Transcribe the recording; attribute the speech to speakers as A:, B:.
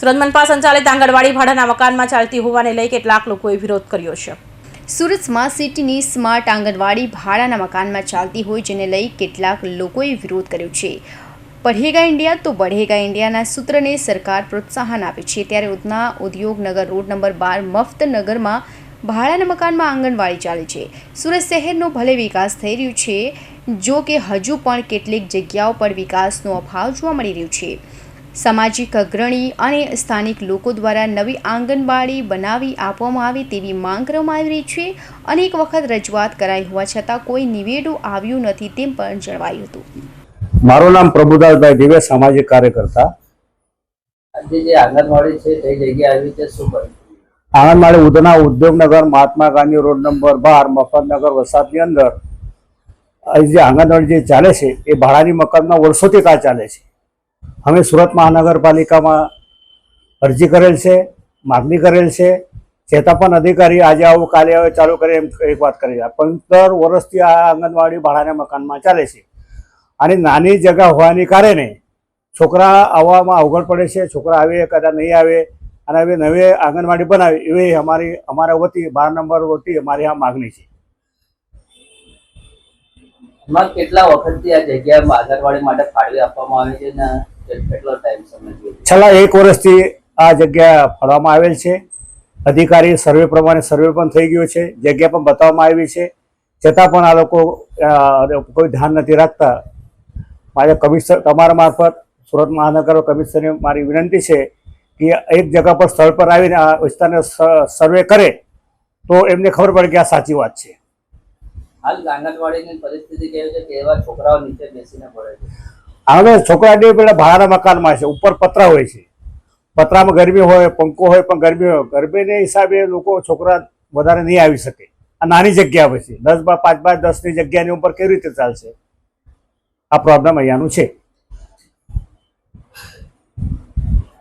A: સુરત મનપા સંચાલિત આંગણવાડી ભાડાના મકાનમાં ચાલતી હોવાને લઈ કેટલાક લોકોએ વિરોધ કર્યો છે. સુરતમાં સિટીની સ્માર્ટ આંગણવાડી ભાડાના મકાનમાં ચાલતી હોય જેને લઈ કેટલાક લોકોએ વિરોધ કર્યો છે. પઢેગા ઇન્ડિયા તો બઢેગા ઇન્ડિયાના સૂત્રને સરકાર પ્રોત્સાહન આપે છે. ત્યારે ઉધના ઉદ્યોગનગર રોડ નંબર બાર મફતનગરમાં ભાડાના મકાનમાં આંગણવાડી ચાલે છે. સુરત શહેરનો ભલે વિકાસ થઈ રહ્યો છે, જો કે હજુ પણ કેટલીક જગ્યાઓ પર વિકાસનો અભાવ જોવા મળી રહ્યો છે. સામાજિક અગ્રણી અને સ્થાનિક લોકો દ્વારા નવી આંગણવાડી બનાવી આપવામાં આવે તેવી માંગ કરવામાં આવી રહી છે. અનેક વખત રજૂઆત કરાઈ હોવા છતાં કોઈ નિવેડો આવ્યું નથી તેમ પણ જણાવાયું હતું.
B: મારું નામ પ્રભુદાસભાઈ દિવે સામાજિક કાર્યકર્તા.
C: આજે જે આંગણવાડી છે તે જગ્યાએ આવી છે શું
B: આંગણવાડી ઉધના ઉદ્યોગનગર મહાત્મા ગાંધી રોડ નંબર બાર મફતનગર વરસાદની અંદર. જે આંગણવાડી જે ચાલે છે એ ભાડાની મકાનમાં વર્ષોથી ત્યાં ચાલે છે. અમે સુરત મહાનગરપાલિકામાં અરજી કરેલ છે, માગણી કરેલ છે. છતાં પણ અધિકારી આજે આવું કાલે આવે ચાલુ કરે એમ એક વાત કરી પંદર વર્ષથી આ આંગણવાડી ભાડાના મકાનમાં ચાલે છે. અને નાની જગા હોવાને કારણે છોકરા આવવામાં અવગણ પડે છે, છોકરા આવે, કદાચ નહીં આવે, અને હવે નવી આંગણવાડી બનાવે, એવી અમારી, અમારા વતી, બાર નંબર વતી અમારી આ માગણી છે.
C: એમાં કેટલા વખતથી આ જગ્યા આંગણવાડી માટે ફાળવી આપવામાં આવે છે ને કેટલો ટાઈમ સમય
B: છેલ્લા એક વર્ષથી આ જગ્યા ફાળવામાં આવેલ છે. અધિકારી સર્વે પ્રમાણે સર્વે પણ થઈ ગયો છે. જગ્યા પણ બતાવવામાં આવી છે. છતાં પણ આ લોકો કોઈ ધ્યાન નથી રાખતા. મારે કમિશનર, તમારા મારફત સુરત મહાનગર કમિશનરને મારી વિનંતી છે કે એક જગા પર સ્થળ પર આવીને આ વિસ્તારને સર્વે કરે તો એમને ખબર પડે કે આ સાચી વાત છે.
C: હાલ આંગણવાડીની પરિસ્થિતિ કેવી છે કે એવા છોકરાઓ નીચે બેસીને પડે છે?
B: હવે છોકરા ડે પેલા ભાડાના મકાનમાં છે, ઉપર પતરા હોય છે. પતરામાં ગરમી હોય, પંખો હોય, પણ ગરમી હોય. ગરમીને હિસાબે લોકો છોકરા વધારે નહીં આવી શકે. આ નાની જગ્યા પછી દસ બાય પાંચ બાય દસની જગ્યાની ઉપર કેવી રીતે ચાલશે? આ પ્રોબ્લેમ અહીંયાનું છે.